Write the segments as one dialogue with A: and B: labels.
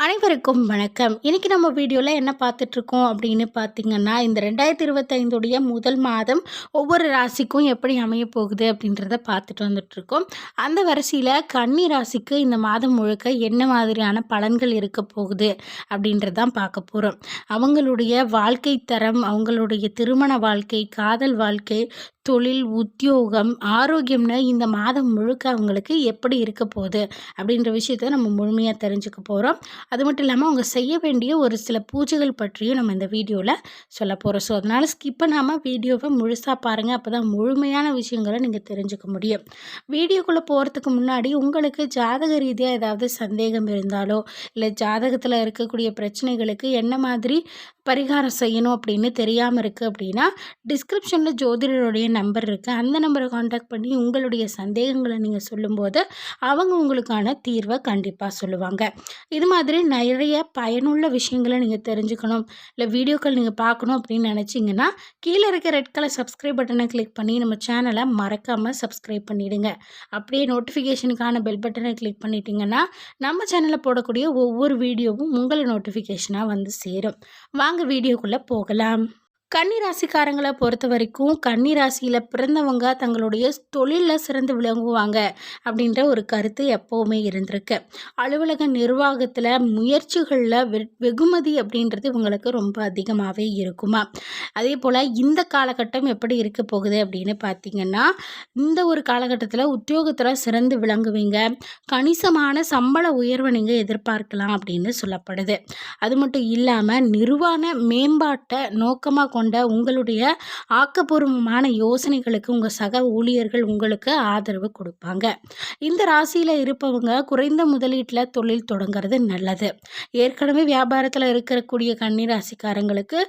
A: அனைவருக்கும் வணக்கம். இன்னைக்கு நம்ம வீடியோவில் என்ன பார்த்துட்ருக்கோம் அப்படின்னு பார்த்தீங்கன்னா இந்த ரெண்டாயிரத்தி இருபத்தைந்துடைய முதல் மாதம் ஒவ்வொரு ராசிக்கும் எப்படி அமைய போகுது அப்படின்றத பார்த்துட்டு வந்துட்ருக்கோம். அந்த வரிசையில் கன்னி ராசிக்கு இந்த மாதம் முழுக்க என்ன மாதிரியான பலன்கள் இருக்க போகுது அப்படின்றதான் பார்க்க போகிறோம் அவங்களுடைய வாழ்க்கை தரம் அவங்களுடைய திருமண வாழ்க்கை காதல் வாழ்க்கை தொழில் உத்தியோகம் ஆரோக்கியம்னு இந்த மாதம் முழுக்க அவங்களுக்கு எப்படி இருக்க போகுது அப்படின்ற விஷயத்த நம்ம முழுமையாக தெரிஞ்சுக்க போகிறோம் அது மட்டும் இல்லாமல் அவங்க செய்ய வேண்டிய ஒரு சில பூஜைகள் பற்றியும் நம்ம இந்த வீடியோவில் சொல்ல போகிறோம் ஸோ அதனால் ஸ்கிப் பண்ணாமல் வீடியோவை முழுசாக பாருங்கள் அப்போ தான் முழுமையான விஷயங்களை நீங்கள் தெரிஞ்சுக்க முடியும். வீடியோக்குள்ளே போகிறதுக்கு முன்னாடி உங்களுக்கு ஜாதக ரீதியாக ஏதாவது சந்தேகம் இருந்தாலோ இல்லை ஜாதகத்தில் இருக்கக்கூடிய பிரச்சனைகளுக்கு என்ன மாதிரி பரிகாரம் செய்யணும் அப்படின்னு தெரியாமல் இருக்குது அப்படின்னா டிஸ்கிரிப்ஷனில் ஜோதிடருடைய நம்பர் இருக்குது அந்த நம்பரை காண்டாக்ட் பண்ணி உங்களுடைய சந்தேகங்களை நீங்கள் சொல்லும்போது அவங்க உங்களுக்கான தீர்வை கண்டிப்பாக சொல்லுவாங்க. இது மாதிரி நிறைய பயனுள்ள விஷயங்களை நீங்கள் தெரிஞ்சுக்கணும். இல்லை வீடியோக்கள் நீங்கள் பார்க்கணும் அப்படின்னு நினச்சிங்கன்னா கீழே இருக்க ரெட் கலர் சப்ஸ்கிரைப் பட்டனை கிளிக் பண்ணி நம்ம சேனலை மறக்காமல் சப்ஸ்கிரைப் பண்ணிவிடுங்க அப்படியே நோட்டிஃபிகேஷனுக்கான பெல் பட்டனை கிளிக் பண்ணிட்டீங்கன்னா நம்ம சேனலில் போடக்கூடிய ஒவ்வொரு வீடியோவும் உங்களை நோட்டிஃபிகேஷனாக வந்து சேரும். வாங்க வீடியோக்குள்ளே போகலாம். கன்னிராசிக்காரங்களை பொறுத்த வரைக்கும் கன்னிராசியில் பிறந்தவங்க தங்களுடைய தொழிலில் சிறந்து விளங்குவாங்க அப்படின்ற ஒரு கருத்து எப்போவுமே இருந்திருக்கு. அலுவலக நிர்வாகத்தில் முயற்சிகளில் வெ வெகுமதி அப்படின்றது இவங்களுக்கு ரொம்ப அதிகமாகவே இருக்குமா? அதே போல் இந்த காலகட்டம் எப்படி இருக்க போகுது அப்படின்னு பார்த்தீங்கன்னா இந்த ஒரு காலகட்டத்தில் உத்தியோகத்தில் சிறந்து விளங்குவீங்க. கணிசமான சம்பள உயர்வை நீங்கள் எதிர்பார்க்கலாம் அப்படின்னு சொல்லப்படுது. அது மட்டும் இல்லாமல் நிர்வாண மேம்பாட்டை நோக்கமாக கொண்ட உங்களுடைய ஆக்கப்பூர்வமான யோசனைகளுக்கு உங்கள் சக ஊழியர்கள் உங்களுக்கு ஆதரவு கொடுப்பாங்க. இந்த ராசியில் இருப்பவங்க குறைந்த முதலீட்டில் தொழில் தொடங்குறது நல்லது. ஏற்கனவே வியாபாரத்தில் இருக்கக்கூடிய கன்னி ராசிக்காரங்களுக்கு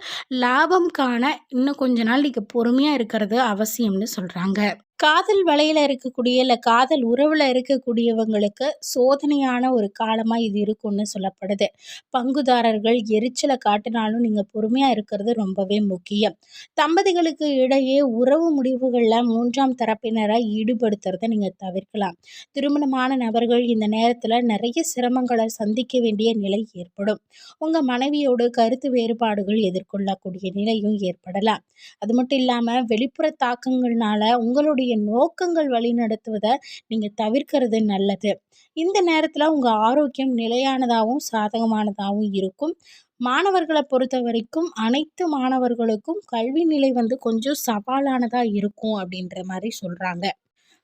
A: லாபம் காண இன்னும் கொஞ்ச நாள் நீங்கள் பொறுமையாக இருக்கிறது அவசியம்னு சொல்கிறாங்க காதல் வலையில் இருக்கக்கூடிய இல்லை காதல் உறவில் இருக்கக்கூடியவங்களுக்கு சோதனையான ஒரு காலமாக இது இருக்கும்னு சொல்லப்படுது. பங்குதாரர்கள் எரிச்சலை காட்டினாலும் நீங்கள் பொறுமையாக இருக்கிறது ரொம்பவே முக்கியம். தம்பதிகளுக்கு இடையே உறவு முடிவுகளில் மூன்றாம் தரப்பினரை ஈடுபடுத்துறதை நீங்கள் தவிர்க்கலாம். திருமணமான நபர்கள் இந்த நேரத்தில் நிறைய சிரமங்களை சந்திக்க வேண்டிய நிலை ஏற்படும். உங்கள் மனைவியோடு கருத்து வேறுபாடுகள் எதிர்கொள்ளக்கூடிய நிலையும் ஏற்படலாம். அது மட்டும் இல்லாமல் வெளிப்புற தாக்கங்கள்னால உங்களுடைய நோக்கங்கள் வழிநடத்துவதை நீங்கள் தவிர்க்கிறது நல்லது. இந்த நேரத்தில் உங்கள் ஆரோக்கியம் நிலையானதாகவும் சாதகமானதாகவும் இருக்கும். மாணவர்களை பொறுத்த வரைக்கும் அனைத்து மாணவர்களுக்கும் கல்வி நிலை வந்து கொஞ்சம் சவாலானதாக இருக்கும் அப்படின்ற மாதிரி சொல்கிறாங்க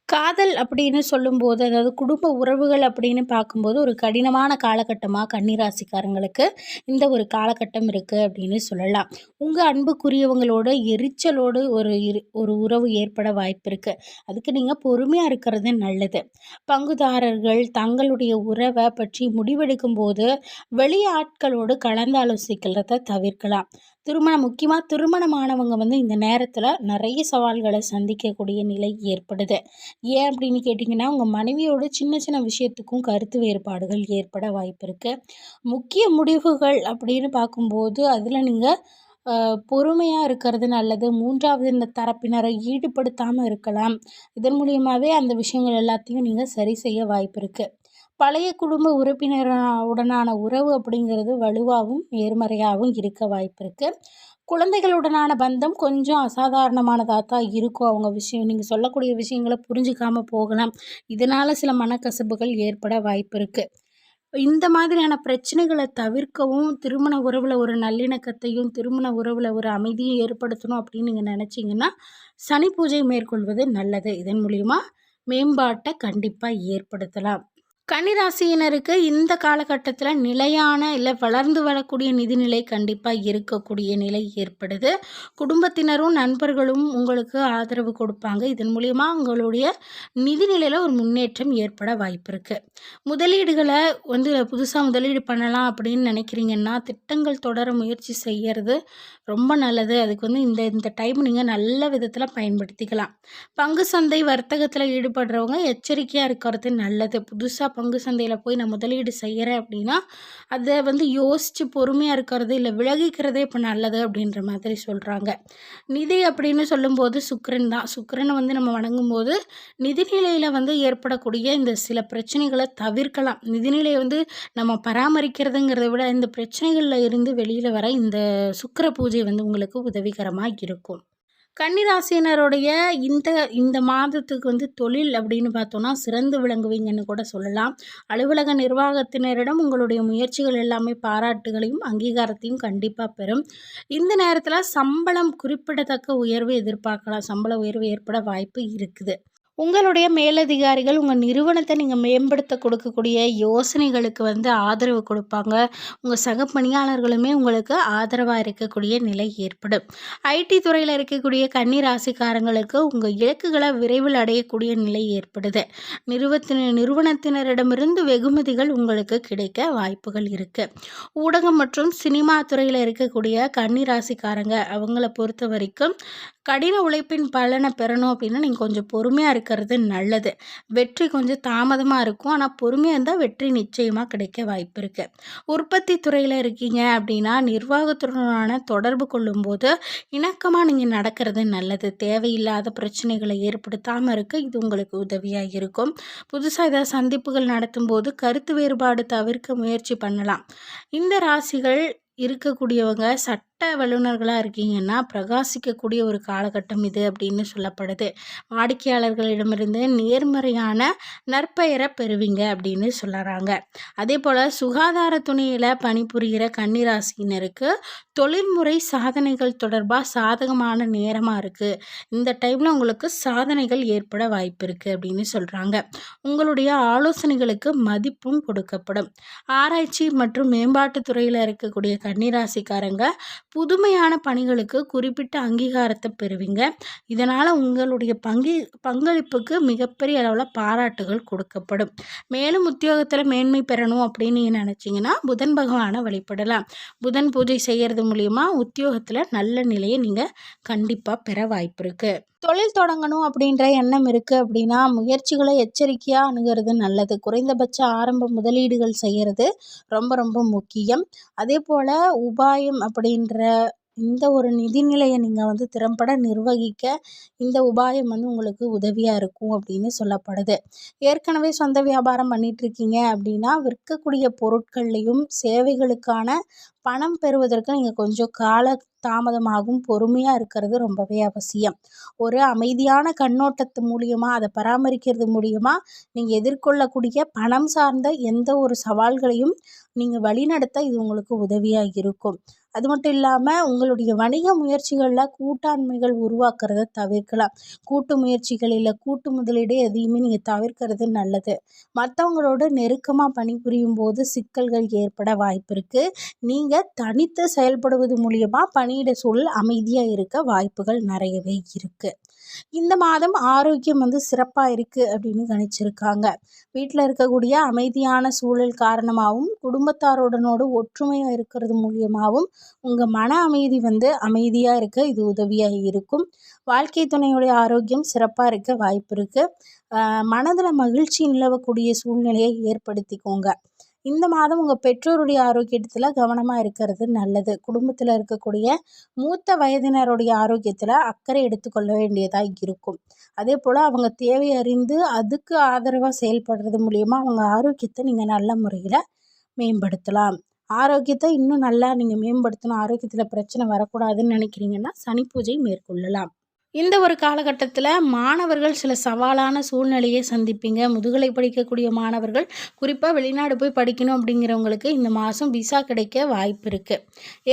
A: காதல் அப்படின்னு சொல்லும்போது அதாவது குடும்ப உறவுகள் அப்படின்னு பார்க்கும்போது ஒரு கடினமான காலகட்டமாக கன்னிராசிக்காரங்களுக்கு இந்த ஒரு காலகட்டம் இருக்குது அப்படின்னு சொல்லலாம். உங்கள் அன்புக்குரியவங்களோட எரிச்சலோடு ஒரு இரு ஒரு உறவு ஏற்பட வாய்ப்பு இருக்குது அதுக்கு நீங்கள் பொறுமையாக இருக்கிறது நல்லது. பங்குதாரர்கள் தங்களுடைய உறவை பற்றி முடிவெடுக்கும் போது வெளி ஆட்களோடு கலந்து ஆலோசிக்கிறத தவிர்க்கலாம். திருமணம் முக்கியமாக திருமணமானவங்க வந்து இந்த நேரத்தில் நிறைய சவால்களை சந்திக்கக்கூடிய நிலை ஏற்படுது. ஏன் அப்படின்னு கேட்டிங்கன்னா உங்கள் மனைவியோட சின்ன சின்ன விஷயத்துக்கும் கருத்து வேறுபாடுகள் ஏற்பட வாய்ப்பு இருக்குது முக்கிய முடிவுகள் அப்படின்னு பார்க்கும்போது அதில் நீங்கள் பொறுமையாக இருக்கிறது நல்லது. மூன்றாவது இந்த தரப்பினரை ஈடுபடுத்தாமல் இருக்கலாம். இதன் மூலியமாகவே அந்த விஷயங்கள் எல்லாத்தையும் நீங்கள் சரி செய்ய வாய்ப்பு இருக்குது பழைய குடும்ப உறுப்பினருடனான உறவு அப்படிங்கிறது வலுவாகவும் நேர்மறையாகவும் இருக்க வாய்ப்பு இருக்குது குழந்தைகளுடனான பந்தம் கொஞ்சம் அசாதாரணமானதாக தான் இருக்கும். அவங்க விஷயம் நீங்கள் சொல்லக்கூடிய விஷயங்களை புரிஞ்சிக்காமல் போகலாம். இதனால் சில மனக்கசப்புகள் ஏற்பட வாய்ப்பு இருக்குது இந்த மாதிரியான பிரச்சனைகளை தவிர்க்கவும் திருமண உறவில் ஒரு நல்லிணக்கத்தையும் திருமண உறவில் ஒரு அமைதியும் ஏற்படுத்தணும் அப்படின்னு நீங்கள் நினச்சிங்கன்னா சனி பூஜை மேற்கொள்வது நல்லது. இதன் மூலிமா மேம்பாட்டை கண்டிப்பாக ஏற்படுத்தலாம். கன்னிராசியினருக்கு இந்த காலகட்டத்தில் நிலையான இல்லை வளர்ந்து வரக்கூடிய நிதிநிலை கண்டிப்பாக இருக்கக்கூடிய நிலை ஏற்படுது. குடும்பத்தினரும் நண்பர்களும் உங்களுக்கு ஆதரவு கொடுப்பாங்க. இதன் மூலிமா உங்களுடைய நிதிநிலையில் ஒரு முன்னேற்றம் ஏற்பட வாய்ப்பு இருக்குது முதலீடுகளை வந்து புதுசாக முதலீடு பண்ணலாம் அப்படின்னு நினைக்கிறீங்கன்னா திட்டங்கள் தொடர முயற்சி செய்கிறது ரொம்ப நல்லது. அதுக்கு வந்து இந்த இந்த டைம் நீங்கள் நல்ல விதத்தில் பயன்படுத்திக்கலாம். பங்கு சந்தை வர்த்தகத்தில் ஈடுபடுறவங்க எச்சரிக்கையாக இருக்கிறது நல்லது. புதுசாக பங்கு சந்தையில் போய் நான் முதலீடு செய்கிறேன் அப்படின்னா அதை வந்து யோசித்து பொறுமையாக இருக்கிறது இல்லை விலகிக்கிறதே இப்போ நல்லது அப்படின்ற மாதிரி சொல்கிறாங்க நிதி அப்படின்னு சொல்லும்போது சுக்கரன் தான். சுக்கரனை வந்து நம்ம வணங்கும்போது நிதிநிலையில் வந்து ஏற்படக்கூடிய இந்த சில பிரச்சனைகளை தவிர்க்கலாம். நிதிநிலையை வந்து நம்ம பராமரிக்கிறதுங்கிறத விட இந்த பிரச்சனைகளில் இருந்து வெளியில் வர இந்த சுக்கர பூஜை வந்து உங்களுக்கு உதவிகரமாக இருக்கும். கன்னிராசினருடைய இந்த இந்த மாதத்துக்கு வந்து தொழில் அப்படின்னு பார்த்தோன்னா சிறந்து விளங்குவீங்கன்னு கூட சொல்லலாம். அலுவலக நிர்வாகத்தினரிடம் உங்களுடைய முயற்சிகள் எல்லாமே பாராட்டுகளையும் அங்கீகாரத்தையும் கண்டிப்பாக பெறும். இந்த நேரத்தில் சம்பளம் குறிப்பிடத்தக்க உயர்வு எதிர்பார்க்கலாம். சம்பள உயர்வு ஏற்பட வாய்ப்பு இருக்குது. உங்களுடைய மேலதிகாரிகள் உங்கள் நிறுவனத்தை நீங்கள் மேம்படுத்த கொடுக்கக்கூடிய யோசனைகளுக்கு வந்து ஆதரவு கொடுப்பாங்க. உங்கள் சக பணியாளர்களுமே உங்களுக்கு ஆதரவாக இருக்கக்கூடிய நிலை ஏற்படும். ஐடி துறையில் இருக்கக்கூடிய கன்னி ராசிக்காரங்களுக்கு உங்கள் இலக்குகளை விரைவில் அடையக்கூடிய நிலை ஏற்படுது. நிறுவத்தின நிறுவனத்தினரிடமிருந்து வெகுமதிகள் உங்களுக்கு கிடைக்க வாய்ப்புகள் இருக்குது ஊடகம் மற்றும் சினிமா துறையில் இருக்கக்கூடிய கன்னி ராசிக்காரங்க அவங்கள பொறுத்த வரைக்கும் கடின உழைப்பின் பலனை பெறணும் அப்படின்னா நீங்கள் கொஞ்சம் பொறுமையாக இருக்கிறது நல்லது. வெற்றி கொஞ்சம் தாமதமாக இருக்கும். ஆனால் பொறுமையாக இருந்தால் வெற்றி நிச்சயமாக கிடைக்க வாய்ப்பு இருக்குது உற்பத்தி துறையில் இருக்கீங்க அப்படின்னா நிர்வாகத்துடனான தொடர்பு கொள்ளும்போது இணக்கமாக நீங்கள் நடக்கிறது நல்லது. தேவையில்லாத பிரச்சனைகளை ஏற்படுத்தாமல் இருக்க இது உங்களுக்கு உதவியாக இருக்கும். புதுசாக ஏதாவது சந்திப்புகள் நடத்தும் போது கருத்து வேறுபாடு தவிர்க்க முயற்சி பண்ணலாம். இந்த ராசிகள் இருக்கக்கூடியவங்க சட்ட சட்ட வல்லுநர்களாக இருக்கீங்கன்னா பிரகாசிக்கக்கூடிய ஒரு காலகட்டம் இது அப்படின்னு சொல்லப்படுது. வாடிக்கையாளர்களிடமிருந்து நேர்மறையான நற்பெயரை பெறுவீங்க அப்படின்னு சொல்லுறாங்க அதே போல் சுகாதார துணியில் பணிபுரிகிற கன்னிராசினருக்கு தொழில்முறை சாதனைகள் தொடர்பாக சாதகமான நேரமாக இருக்குது இந்த டைமில் உங்களுக்கு சாதனைகள் ஏற்பட வாய்ப்பு இருக்குது அப்படின்னு சொல்கிறாங்க உங்களுடைய ஆலோசனைகளுக்கு மதிப்பும் கொடுக்கப்படும். ஆராய்ச்சி மற்றும் மேம்பாட்டு துறையில் இருக்கக்கூடிய கன்னிராசிக்காரங்க புதுமையான பணிகளுக்கு குறிப்பிட்ட அங்கீகாரத்தை பெறுவீங்க. இதனால் உங்களுடைய பங்கி பங்களிப்புக்கு மிகப்பெரிய அளவில் பாராட்டுகள் கொடுக்கப்படும். மேலும் உத்தியோகத்தில் மேன்மை பெறணும் அப்படின்னு நீங்கள் நினச்சிங்கன்னா புதன் பகவானை வழிபடலாம். புதன் பூஜை செய்கிறது மூலிமா உத்தியோகத்தில் நல்ல நிலையை நீங்கள் கண்டிப்பாக பெற வாய்ப்பு இருக்குது தொழில் தொடங்கணும் அப்படின்ற எண்ணம் இருக்குது அப்படின்னா முயற்சிகளை எச்சரிக்கையாக அணுகிறது நல்லது. குறைந்தபட்ச ஆரம்ப முதலீடுகள் செய்கிறது ரொம்ப ரொம்ப முக்கியம். அதே போல் உபாயம் அப்படின்ற இந்த ஒரு நிதிநிலையை நீங்கள் வந்து திறம்பட நிர்வகிக்க இந்த உபாயம் வந்து உங்களுக்கு உதவியாக இருக்கும் அப்படின்னு சொல்லப்படுது. ஏற்கனவே சொந்த வியாபாரம் பண்ணிகிட்ருக்கீங்க அப்படின்னா விற்கக்கூடிய பொருட்கள்லையும் சேவைகளுக்கான பணம் பெறுவதற்கு நீங்கள் கொஞ்சம் கால தாமதமாகும் பொறுமையாக இருக்கிறது ரொம்பவே அவசியம். ஒரு அமைதியான கண்ணோட்டத்து மூலியமாக அதை பராமரிக்கிறது மூலியமாக நீங்கள் எதிர்கொள்ளக்கூடிய பணம் சார்ந்த எந்த ஒரு சவால்களையும் நீங்கள் வழிநடத்த இது உங்களுக்கு உதவியாக இருக்கும். அது மட்டும் இல்லாமல் உங்களுடைய வணிக முயற்சிகளில் கூட்டாண்மைகள் உருவாக்குறத தவிர்க்கலாம். கூட்டு முயற்சிகளில் கூட்டு முதலீடு எதையுமே நீங்கள் தவிர்க்கிறது நல்லது. மற்றவங்களோட நெருக்கமாக பணிபுரியும் போது சிக்கல்கள் ஏற்பட வாய்ப்பு இருக்குது நீங்கள் தனித்து செயல்படுவது மூலியமாக பணியிட சூழல் அமைதியாக இருக்க வாய்ப்புகள் நிறையவே இருக்குது இந்த மாதம் ஆரோக்கியம் வந்து சிறப்பாக இருக்குது அப்படின்னு கணிச்சிருக்காங்க. வீட்டில் இருக்கக்கூடிய அமைதியான சூழல் காரணமாகவும் குடும்பத்தாருடனோடு ஒற்றுமையாக இருக்கிறது மூலியமாகவும் உங்கள் மன அமைதி வந்து அமைதியாக இருக்க இது உதவியாக இருக்கும். வாழ்க்கை துணையுடைய ஆரோக்கியம் சிறப்பாக இருக்க வாய்ப்பு இருக்குது மனதில் மகிழ்ச்சி நிலவக்கூடிய சூழ்நிலையை ஏற்படுத்திக்கோங்க. இந்த மாதம் உங்கள் பெற்றோருடைய ஆரோக்கியத்தில் கவனமாக இருக்கிறது நல்லது. குடும்பத்தில் இருக்கக்கூடிய மூத்த வயதினருடைய ஆரோக்கியத்தில் அக்கறை எடுத்துக்கொள்ள வேண்டியதாக இருக்கும். அதே போல் அவங்க தேவை அறிந்து அதுக்கு ஆதரவாக செயல்படுறது மூலிமா அவங்க ஆரோக்கியத்தை நீங்கள் நல்ல முறையில் மேம்படுத்தலாம். ஆரோக்கியத்தை இன்னும் நல்லா நீங்கள் மேம்படுத்தணும். ஆரோக்கியத்தில் பிரச்சனை வரக்கூடாதுன்னு நினைக்கிறீங்கன்னா சனி பூஜை மேற்கொள்ளலாம். இந்த ஒரு காலகட்டத்தில் மாணவர்கள் சில சவாலான சூழ்நிலையை சந்திப்பீங்க. முதுகலை படிக்கக்கூடிய மாணவர்கள் குறிப்பாக வெளிநாடு போய் படிக்கணும் அப்படிங்கிறவங்களுக்கு இந்த மாதம் விசா கிடைக்க வாய்ப்பு இருக்குது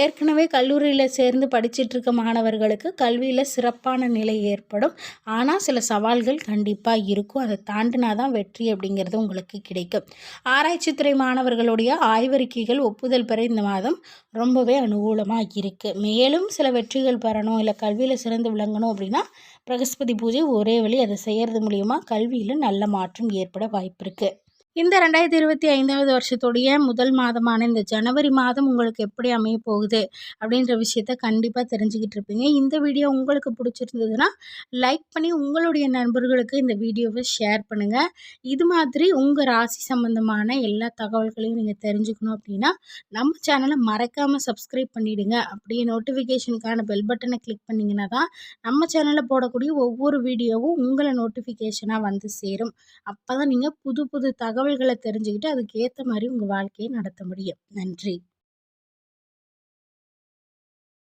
A: ஏற்கனவே கல்லூரியில் சேர்ந்து படிச்சுட்டு இருக்க மாணவர்களுக்கு கல்வியில் சிறப்பான நிலை ஏற்படும். ஆனால் சில சவால்கள் கண்டிப்பாக இருக்கும். அதை தாண்டினா தான் வெற்றி அப்படிங்கிறது உங்களுக்கு கிடைக்கும். ஆராய்ச்சித்துறை மாணவர்களுடைய ஆய்வறிக்கைகள் ஒப்புதல் பெற இந்த மாதம் ரொம்பவே அனுகூலமாக இருக்குது மேலும் சில வெற்றிகள் பெறணும் இல்லை கல்வியில் சிறந்து விளங்கணும் அப்படின்னா அப்படின்னா பிரகஸ்பதி பூஜை ஒரே வழி அதை செய்கிறது மூலிமா கல்வியில் நல்ல மாற்றம் ஏற்பட வாய்ப்பு இருக்குது இந்த ரெண்டாயிரத்தி இருபத்தி ஐந்தாவது வருஷத்துடைய முதல் மாதமான இந்த ஜனவரி மாதம் உங்களுக்கு எப்படி அமைய போகுது அப்படின்ற விஷயத்த கண்டிப்பாக தெரிஞ்சுக்கிட்டு இருப்பீங்க. இந்த வீடியோ உங்களுக்கு பிடிச்சிருந்ததுன்னா லைக் பண்ணி உங்களுடைய நண்பர்களுக்கு இந்த வீடியோவை ஷேர் பண்ணுங்கள் இது மாதிரி உங்கள் ராசி சம்மந்தமான எல்லா தகவல்களையும் நீங்கள் தெரிஞ்சுக்கணும் அப்படின்னா நம்ம சேனலை மறக்காமல் சப்ஸ்கிரைப் பண்ணிவிடுங்க அப்படியே நோட்டிஃபிகேஷனுக்கான பெல் பட்டனை கிளிக் பண்ணிங்கன்னா தான் நம்ம சேனலில் போடக்கூடிய ஒவ்வொரு வீடியோவும் உங்களை நோட்டிஃபிகேஷனாக வந்து சேரும். அப்போ தான் நீங்கள் புது புது தகவல் தகவல்களை தெரிஞ்சுக்கிட்டு அதுக்கேற்ற மாதிரி உங்கள் வாழ்க்கையை நடத்த முடியும். நன்றி.